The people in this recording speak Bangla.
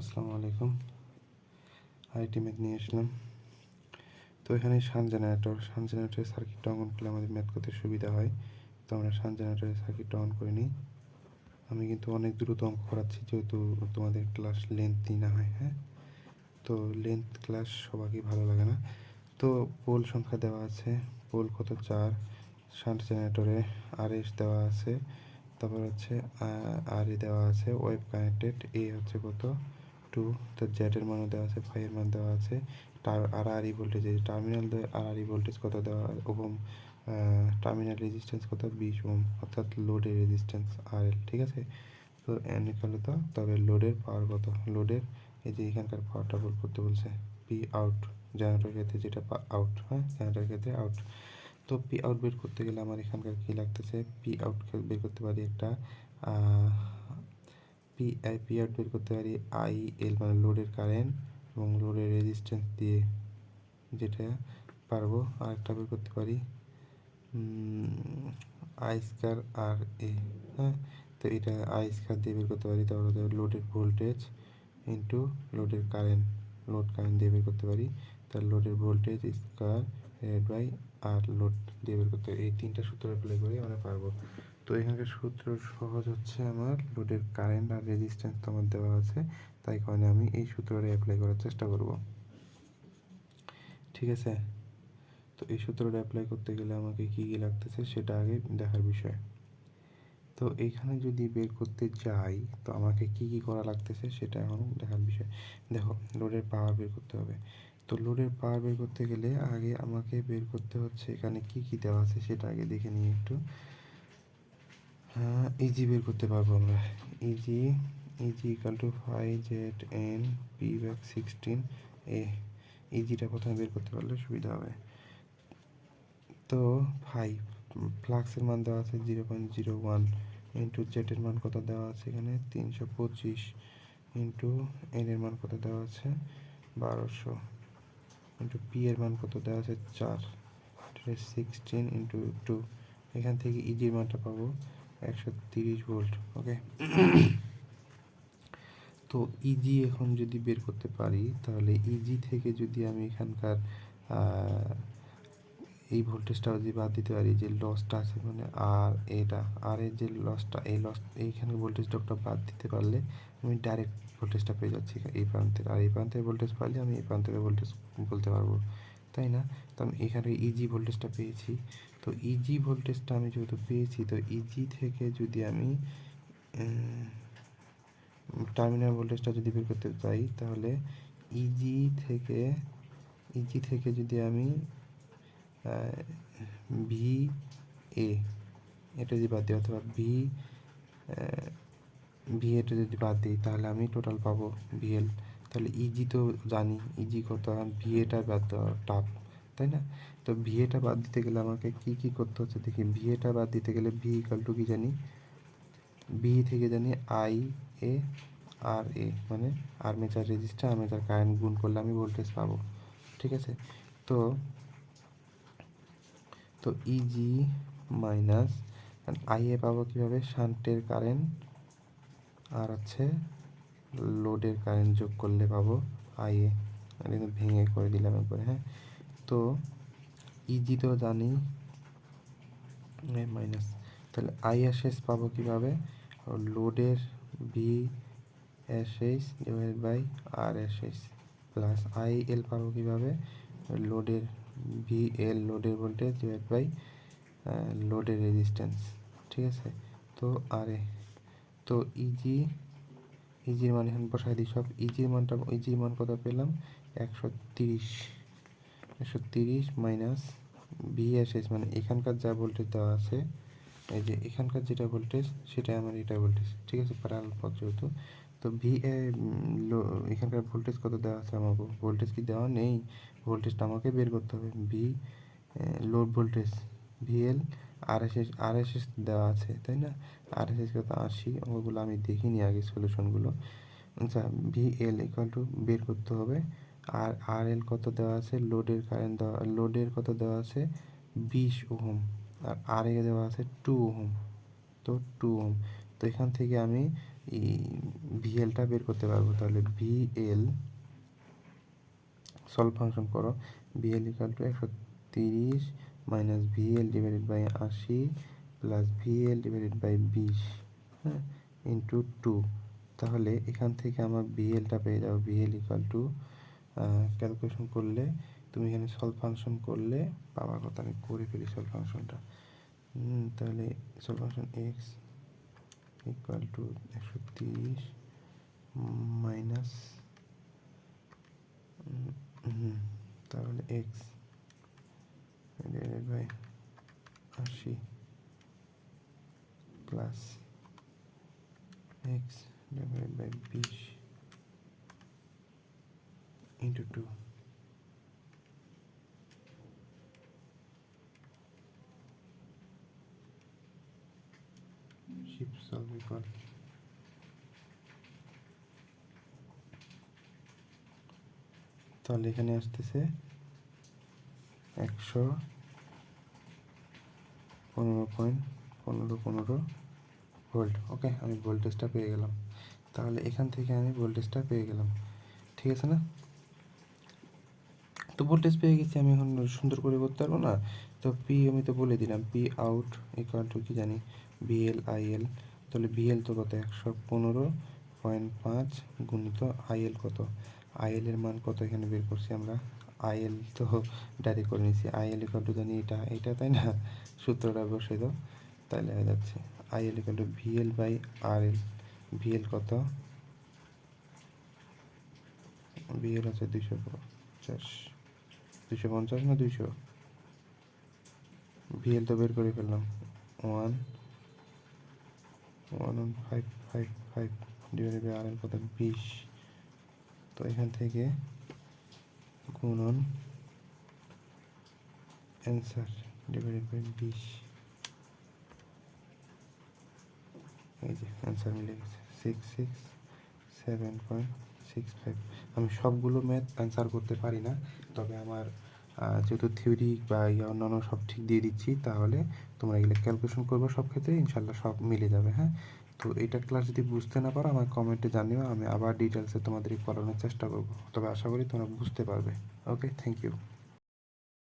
আসসালামু আলাইকুম। আইটি ম্যাথ নিয়ে আসলাম। তো এখানে সান জেনারেটর, সান জেনারেটরের সার্কিটটা অঙ্কন করলে আমাদের ম্যাথ করতে সুবিধা হয়। তো আমরা সান জেনারেটরের সার্কিটটা অন করে নিই। আমি কিন্তু অনেক দ্রুত অঙ্ক করাচ্ছি, যেহেতু তোমাদের ক্লাস লেন্থই না হয় হ্যাঁ? তো লেন্থ ক্লাস সবাইকে ভালো লাগে না। তো পোল সংখ্যা দেওয়া আছে, পোল কত? চার। শান্ট জেনারেটরে আর এস দেওয়া আছে। তারপর হচ্ছে আর ই দেওয়া আছে ওয়েব কানেক্টেড, এ হচ্ছে কত? টু তো জেডের মানও দেওয়া আছে ফাইভের মান দেওয়া আছে আর আর ই ভোল্টেজ টার্মিনাল আর আর ই ভোল্টেজ কত দেওয়া, ওহম টার্মিনাল রেজিস্ট্যান্স কত? বিশ ওহম, অর্থাৎ লোডের রেজিস্ট্যান্স আর এল ঠিক আছে? তো এন ইকাল তো, তবে লোডের পাওয়ার কত? লোডের এই যে এখানকার পাওয়ারটা বল করতে বলছে পি আউট জেনারেটর ক্ষেত্রে যেটা আউট হ্যাঁ? জেনারেটর ক্ষেত্রে আউট তো পি আউট বের করতে গেলে আমার এখানকার কী লাগতেছে? পি আউট বের করতে পারি একটা পি আই পি আউট বের করতে পারি আই এল মানে লোডের কারেন্ট এবং লোডের রেজিস্ট্যান্স দিয়ে যেটা পারব আর একটা বের করতে পারি। আই স্কার আর এ হ্যাঁ? তো এটা আই স্কার দিয়ে বের করতে পারি। তারপরে লোডের ভোল্টেজ ইন্টু লোডের কারেন্ট লোড কারেন্ট দিয়ে বের করতে পারি। তার লোডের voltage square divide by R load দিয়ে বের করতে পারি এই তিনটা সূত্র অ্যাপ্লাই করে আমরা পারব। তো এখানকার সূত্র সহজ হচ্ছে আমার। লোডের কারেন্ট আর রেজিস্ট্যান্স তো আমার দেওয়া আছে, তাই কারণে আমি এই সূত্রটা অ্যাপ্লাই করার চেষ্টা করব। ঠিক আছে? তো এই সূত্রটা অ্যাপ্লাই করতে গেলে আমাকে কী কী লাগতেছে সেটা আগে দেখার বিষয়। তো এইখানে যদি বের করতে যাই, তো আমাকে কি কি করা লাগতেছে সেটা এখন দেখার বিষয়। দেখো, লোডের পাওয়ার বের করতে হবে। তো লোডের পাওয়ার বের করতে গেলে আগে আমাকে বের করতে হচ্ছে এখানে কি কি দেওয়া আছে সেটা আগে দেখে নিই একটু। ইজি বের করতে পারব আমরা। EG EG equal to five Z N P back sixteen A ইজিটা প্রথমে বের করতে পারলে সুবিধা হবে। তো ফাইভ ফ্লাক্সের মান দেওয়া আছে zero point zero one into জেটের মান কত দেওয়া আছে এখানে? তিনশো পঁচিশ ইন্টু এনের মান কত দেওয়া আছে? বারোশো ইন্টু পি এর মান কত দেওয়া আছে? চার। সিক্সটিন ইন্টু টু এখান থেকে ইজির মানটা পাবো। একশো তিরিশ ভোল্ট ওকে তো ইজি এখন যদি বের করতে পারি, তাহলে ইজি থেকে যদি আমি এখানকার এই ভোল্টেজটাও যদি বাদ দিতে পারি, যে লসটা আছে মানে আর এটা আর এর যে লসটা এই লস এইখানে ভোল্টেজটা বাদ দিতে পারলে আমি ডাইরেক্ট ভোল্টেজটা পেয়ে যাচ্ছি এই প্রান্তের আর এই প্রান্তের ভোল্টেজ পাইলে আমি এই প্রান্তের ভোল্টেজ বলতে পারব। তাই না? তো আমি এখানে ইজি ভোল্টেজটা পেয়েছি। তো ইজি ভোল্টেজটা আমি যেহেতু পেয়েছি, তো ইজি থেকে যদি আমি টার্মিনাল ভোল্টেজটা যদি বের করতে চাই, তাহলে ইজি থেকে ইজি থেকে যদি আমি ভি এ এটা যদি বাদ দিই, অথবা ভি ভি এটা যদি বাদ দিই, তাহলে আমি টোটাল পাবো ভিএল তাহলে ইজি তো জানি ইজি কত, আর ভি এটা বাদ টাফ তাই না? তো ভি এটা বাদ দিতে গেলে আমাকে কি কি করতে হচ্ছে? দেখি ভি এটা বাদ দিতে গেলে ভি ইকাল টু কি জানি? ভি থেকে জানি আই এ আর এ মানে আর্মেচার রেজিস্টার আর্মেচার কারেন্ট গুণ করলে আমি ভোল্টেজ পাবো, ঠিক আছে? তো তো ইজি মাইনাস আই এ পাবো কীভাবে? শান্টের কারেন্ট আর হচ্ছে লোডের কারেন্ট যোগ করলে পাবো আই এ কিন্তু ভেঙে করে দিলাম একবারে হ্যাঁ? তো ইজি তো জানি। মাইনাস তাহলে আই এস এস পাবো কীভাবে? লোডের V S H divide by R S H plus I L পাবো কীভাবে? লোডের ভি এল লোডের ভোল্টেজ ডিভাইড বাই লোডের রেজিস্ট্যান্স ঠিক আছে? তো আর এ তো ইজি ইজির মান এখানে বসাই দিই সব। ইজির মানটা, ইজির মান কত পেলাম? একশো তিরিশ। একশো তিরিশ মাইনাস ভিএসএস মানে এখানকার যা ভোল্টেজ দেওয়া আছে, এই যে এখানকার যেটা ভোল্টেজ সেটা আমার এটা ভোল্টেজ। ঠিক আছে? প্যারাল পথ যেহেতু। তো ভি, এ এখানকার ভোল্টেজ কত দেওয়া আছে আমাকে? ভোল্টেজ কি দেওয়া নেই? ভোল্টেজটা আমাকে বের করতে হবে। V load voltage, VL RSS RSS দেওয়া আছে, তাই না? আরএসএস কত? আশি, ওগুলো আমি দেখিনি আগে সলিউশনগুলো আচ্ছা ভিএল ইকুয়াল টু বের করতে হবে। আর আর এল কত দেওয়া আছে? লোডের কারেন্ট দেওয়া লোডের কত দেওয়া আছে? বিশ ওহম। আর আর এ দেওয়া আছে টু ওহম। তো টু ওহম। তো এখান থেকে আমি ভিএলটা বের করতে পারব। তাহলে ভিএল সলভ ফাংশন করো। ভিএল ইকাল টু একশো তিরিশ মাইনাস ভিএল ডিভাইডেড বাই আশি প্লাস ভিএল ডিভাইডেড বাই বিশ হ্যাঁ ইন্টু টু তাহলে এখান থেকে আমার ভিএলটা পেয়ে যাব। ভিএল ইকাল টু ক্যালকুলেশন করলে, তুমি এখানে সলভ ফাংশন করলে পাওয়ার কথা আমি করে ফেলি সলভ ফাংশনটা তাহলে solve function X equal to একশো তিরিশ মাইনাস তাহলে এক্স ডিভাইডেড বাই আশি প্লাস এক্স ডিভাইডেড বাই বিশ into two shift solve equal তাহলে এখানে আসতেছে একশো পনেরো পয়েন্ট পনেরো পনেরো ভোল্ট ওকে আমি ভোল্টেজটা পেয়ে গেলাম। তাহলে এখান থেকে আমি ভোল্টেজটা পেয়ে গেলাম। ঠিক আছে না? তো ভোল্টেজ পেয়ে গেছি, আমি এখন সুন্দর করে করতে পারব না? তো পি আমি তো বলে দিলাম পি আউট ইকুয়াল টু কি জানি? বিএল আইএল তাহলে বিএল তো কত? একশো পনেরো পয়েন্ট পাঁচ গুণিত আইএল কত? আইএল এর মান কত এখানে বের করছি আমরা? আইএল তো ডাইরেক্ট করে নিয়েছি। আইএল ইকুয়াল টু জানি এটা এটা তাই না? সূত্রটা বসে দাও। তাহলে হয়ে যাচ্ছে। IL equal to VL by R L VL কত? ভিএল হচ্ছে দুইশো পঞ্চাশ। দুইশো পঞ্চাশ না দুইশো? ভিএল তো বের করে ফেললাম। One one one five five five divided by R L কত? বিশ। তো এখান থেকে গুণন। অ্যান্সার ডিভাইডেড বাই বিশ। এই যে অ্যান্সার মিলে গেছে। Six six seven point six five আমি সবগুলো ম্যাথ অ্যান্সার করতে পারি না, তবে আমার যেহেতু থিওরি বা ইয়া অন্যান্য সব ঠিক দিয়ে দিচ্ছি, তাহলে তোমরা এগুলো ক্যালকুলেশন করবে, সব ক্ষেত্রে ইনশাল্লাহ সব মিলে যাবে হ্যাঁ? তো এইটা ক্লাস যদি বুঝতে না পারো আমার কমেন্টে জানিও, আমি আবার ডিটেলসে তোমাদেরকে পড়ানোর চেষ্টা করব। তবে আশা করি তোমরা বুঝতে পারবে। Okay thank you